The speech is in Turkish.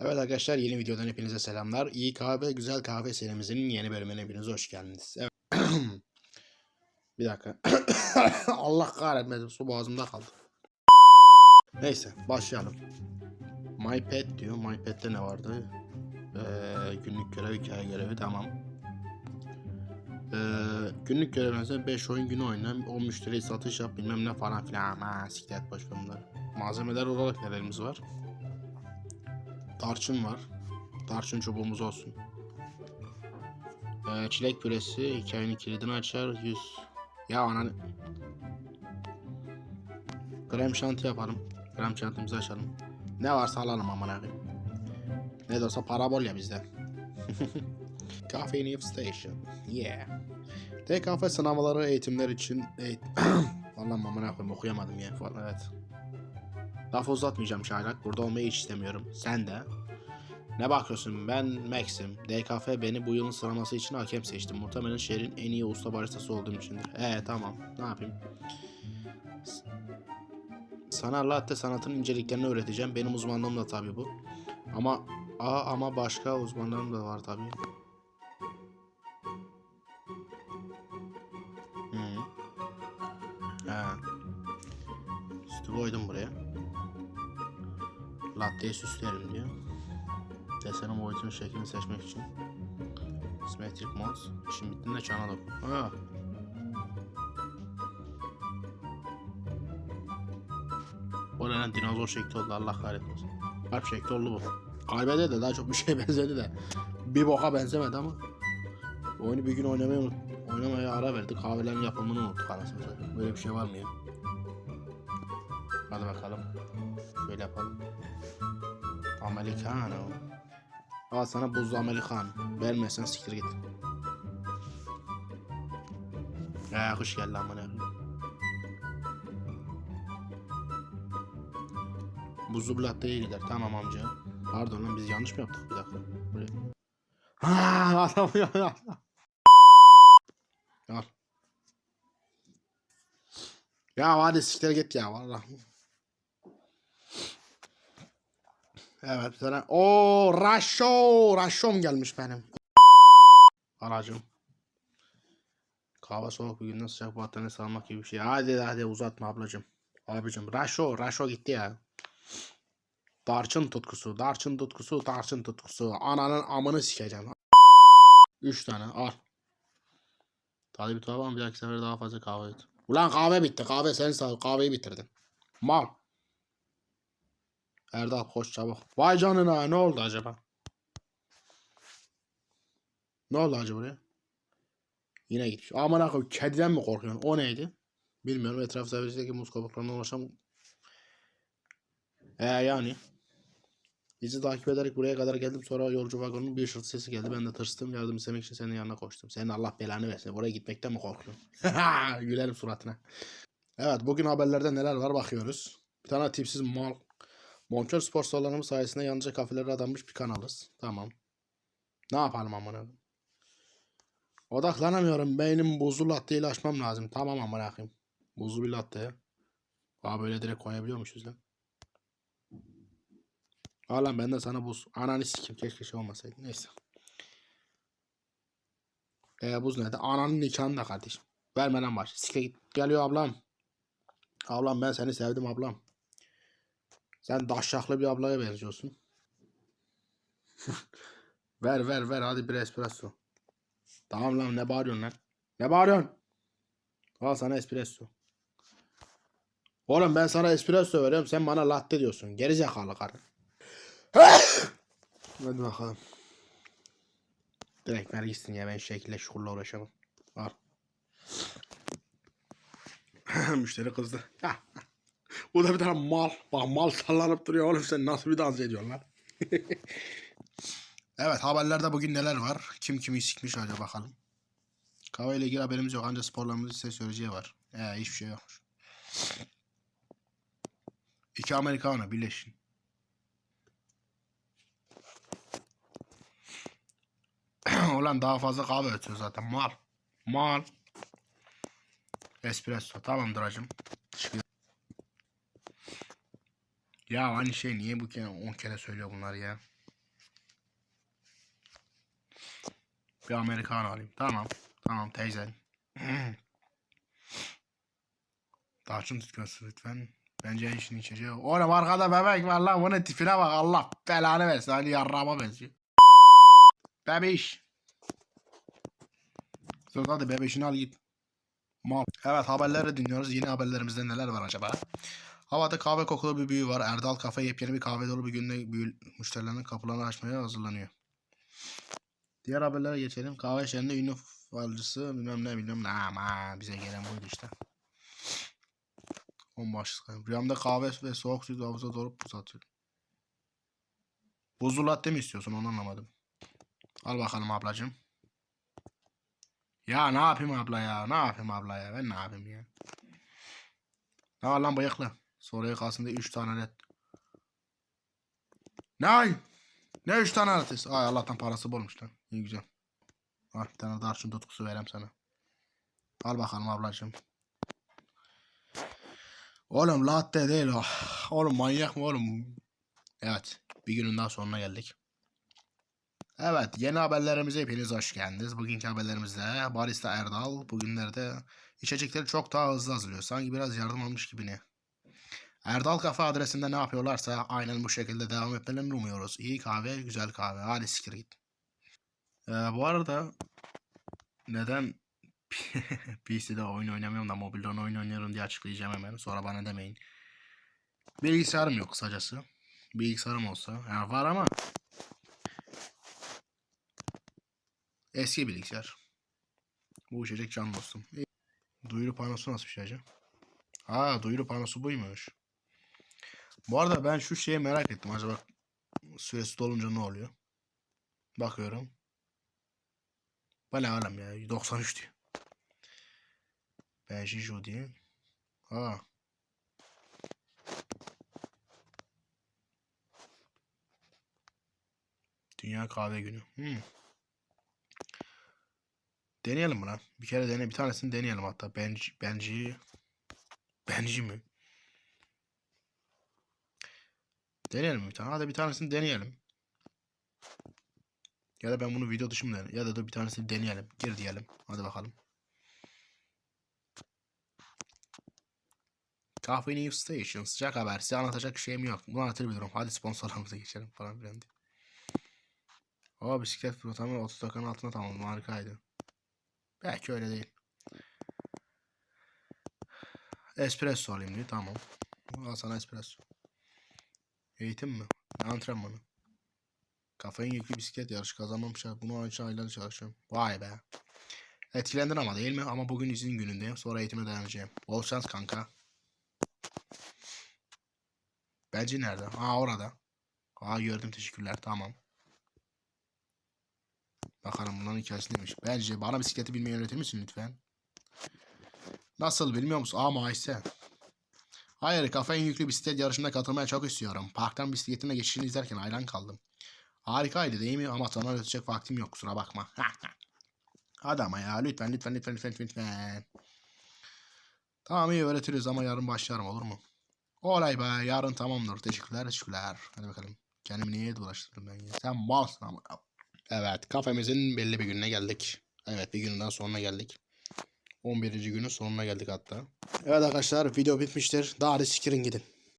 Evet arkadaşlar yeni videodan hepinize selamlar. İyi kahve güzel kahve serimizin yeni bölümüne hepiniz hoş geldiniz. Evet. bir dakika. Allah kahretmesin su boğazımda kaldı. Neyse başlayalım. My Pet diyor. My Pet'te ne vardı? Ee, günlük görev, hikaye görevi tamam. Ee, günlük görevlerinize 5 oyun günü oyna, 10 müşteriye satış yap bilmem ne falan filan. Ha siklet boş ver bunları. Malzemeler olarak nelerimiz var? Tarçın var. Tarçın çubuğumuz olsun. Ee, çilek püresi hikayenin kilidini açar. 100. Ya ananı. Krem şanti yapalım. Krem şantimizi açalım. Ne varsa alalım aman abi. Ne de olsa para bol ya bizde. Cafe New Station. Yeah. TKF sınavları eğitimler için eğit Vallahi aman okuyamadım ya. falan, Lafı uzatmayacağım Şaylak. Burada olmayı hiç istemiyorum. Sen de. Ne bakıyorsun? Ben Max'im. DKF beni bu yılın sıralaması için hakem seçti. Muhtemelen şehrin en iyi usta baristası olduğum içindir. Ee tamam. Ne yapayım? Sana latte sanatının inceliklerini öğreteceğim. Benim uzmanlığım da tabii bu. Ama Aa, ama başka uzmanlarım da var tabii. Ha. Sütü koydum buraya. Latte'yi süsleyelim diyor. Desenin boyutunu şeklini seçmek için. Symmetric Mods. İşin bittiğinde çana dokun. Ha. O ne dinozor şekli oldu Allah kahretmesin. Kalp şekli oldu bu. Kalbe de, daha çok bir şeye benzedi de. Bir boka benzemedi ama. Oyunu bir gün oynamayı unut. Oynamaya ara verdik. Kahvelerin yapımını unuttuk anasını. Böyle bir şey var mı ya? Hadi bakalım. Şöyle yapalım. Americano. Al sana buzlu Americano. Vermezsen siktir git. Ya hoş geldi amına. Buzlu latte iyi gider. Tamam amca. Pardon lan biz yanlış mı yaptık? Bir dakika. Buraya. Ha adam ya. Al. Ya hadi siktir git ya vallahi. Evet tane. Oo Raşo. Raşom gelmiş benim. Aracım. Kahve soğuk bir günden sıcak battaniye salmak gibi bir şey. Hadi hadi uzatma ablacım. Abicim Raşo. Raşo gitti ya. Darçın tutkusu. Darçın tutkusu. Darçın tutkusu. Ananın amını sikeceğim. Üç tane al. Tadı bir tuhaf ama bir dahaki sefer daha fazla kahve et. Ulan kahve bitti. Kahve sen sağ kahveyi bitirdin. Mal. Erdal koş çabuk. Vay canına ne oldu acaba? Ne oldu acaba buraya? Yine gitmiş. Aman akım kediden mi korkuyorsun? O neydi? Bilmiyorum. Etraf servisindeki muz kabuklarına ulaşan... Ee yani. Bizi takip ederek buraya kadar geldim. Sonra yolcu vagonunun bir ışıltı sesi geldi. Ben de tırstım. Yardım istemek için senin yanına koştum. Senin Allah belanı versin. Buraya gitmekten mi korkuyorsun? Gülerim suratına. Evet bugün haberlerde neler var bakıyoruz. Bir tane tipsiz mal. Bonkör spor salonları sayesinde yalnızca kafelere adanmış bir kanalız. Tamam. Ne yapalım amına? Odaklanamıyorum. Beynim buzlu latte ile açmam lazım. Tamam amına koyayım. Buzlu bir latte. Aa böyle direkt koyabiliyormuşuz lan. Lan ben de sana buz. Ananı sikim keşke şey olmasaydı. Neyse. E buz nerede? Ananın nikahında kardeşim. Vermeden baş. Sike git. Geliyor ablam. Ablam ben seni sevdim ablam. Sen daşşaklı bir ablaya benziyorsun. ver ver ver hadi bir espresso. Tamam lan ne bağırıyorsun lan? Ne bağırıyorsun? Al sana espresso. Oğlum ben sana espresso veriyorum sen bana latte diyorsun. Geri zekalı karı. Hadi bakalım. Direkt ver gitsin ya ben şekilde şukurla uğraşamam. Al. Müşteri kızdı. Bu da bir tane mal. Bak mal sallanıp duruyor oğlum sen nasıl bir dans ediyorsun lan. evet haberlerde bugün neler var? Kim kimi sikmiş acaba bakalım. Kahve ile ilgili haberimiz yok ancak sporlarımızın size söyleyeceği var. Ee, hiçbir şey yokmuş. İki Amerikanı birleşin. Ulan daha fazla kahve ötüyor zaten mal. Mal. Espresso tamamdır hacım. Ya aynı şey niye bu kere 10 kere söylüyor bunlar ya? Bir Amerikan alayım. Tamam. Tamam teyze. Tarçın tutkusu lütfen. Bence işin içeceği. Oğlum arkada bebek var lan. Bunun tipine bak. Allah belanı versin. Hani yarrama benziyor. Bebiş. Sus hadi bebeşini al git. Mal. Evet haberleri dinliyoruz. Yeni haberlerimizde neler var acaba? Havada kahve kokulu bir büyü var. Erdal Kafe yepyeni bir kahve dolu bir günde büyü müşterilerinin kapılarını açmaya hazırlanıyor. Diğer haberlere geçelim. Kahve şehrinde ünlü falcısı bilmem ne bilmem ne ama bize gelen buydu işte. On başlık. Rüyamda kahve ve soğuk suyu havuza doğru buz atıyor. Buzlu latte mi istiyorsun onu anlamadım. Al bakalım ablacığım. Ya ne yapayım abla ya? Ne yapayım abla ya? Ben ne yapayım ya? Ne var lan bıyıklı? Soruya kalsın diye 3 tane red. Ne? Ne 3 tane artist? Ay Allah'tan parası bolmuş lan. İyi güzel. Al bir tane darçın tutkusu verem sana. Al bakalım ablacığım. Oğlum latte değil o. Oğlum manyak mı oğlum? Evet. Bir günün daha sonuna geldik. Evet yeni haberlerimize hepiniz hoş geldiniz. Bugünkü haberlerimizde Barista Erdal bugünlerde içecekleri çok daha hızlı hazırlıyor. Sanki biraz yardım almış gibi ne? Erdal Kafe adresinde ne yapıyorlarsa aynen bu şekilde devam etmelerini umuyoruz. İyi kahve, güzel kahve. Hadi sikir git. Ee, bu arada neden PC'de oyun oynamıyorum da mobilden oyun oynuyorum diye açıklayacağım hemen. Sonra bana demeyin. Bilgisayarım yok kısacası. Bilgisayarım olsa. Yani var ama eski bilgisayar. Bu içecek can dostum. Duyuru panosu nasıl bir şey acaba? Ha duyuru panosu buymuş. Bu arada ben şu şeye merak ettim. Acaba süresi dolunca ne oluyor? Bakıyorum. Ne oğlum ya? 93 diyor. Ben Jijo diye. Ha. Dünya kahve günü. Hmm. Deneyelim lan? Bir kere dene. Bir tanesini deneyelim hatta. Benji. Benji. Benji mi? Deneyelim bir tane. Hadi bir tanesini deneyelim. Ya da ben bunu video dışı deneyelim? Ya da, da bir tanesini deneyelim. Gir diyelim. Hadi bakalım. Kahve News Station. Sıcak haber. Size anlatacak şeyim yok. Bunu anlatabilirim. Hadi sponsorlarımıza geçelim falan filan diye. Aa bisiklet pilotamı 30 dakikanın altında tamam. Harikaydı. Belki öyle değil. Espresso alayım diyor. Tamam. Al sana espresso. Eğitim mi? Antrenmanı? Kafayın yüklü bisiklet yarışı kazanmamış. Bunu aynı aylardır çalışıyorum. Vay be. Etkilendin ama değil mi? Ama bugün izin günündeyim. Sonra eğitime dayanacağım. Bol şans kanka. Bence nerede? Aa orada. Aa gördüm teşekkürler. Tamam. Bakalım bunların hikayesi neymiş. Bence bana bisikleti bilmeyi öğretir misin lütfen? Nasıl bilmiyor musun? Aa Mayse. Hayır kafayın yüklü bisiklet yarışına katılmaya çok istiyorum. Parktan bisikletimle geçişini izlerken hayran kaldım. Harikaydı değil mi? Ama sana öğretecek vaktim yok kusura bakma. Hadi ama ya lütfen lütfen lütfen lütfen lütfen. Tamam iyi öğretiriz ama yarın başlarım olur mu? Olay be yarın tamamdır. Teşekkürler teşekkürler. Hadi bakalım. Kendimi niye dolaştırdım ben ya? Sen malsın ama. Evet kafemizin belli bir gününe geldik. Evet bir günün daha sonuna geldik. 11. günün sonuna geldik hatta. Evet arkadaşlar video bitmiştir. Daha da sikirin gidin.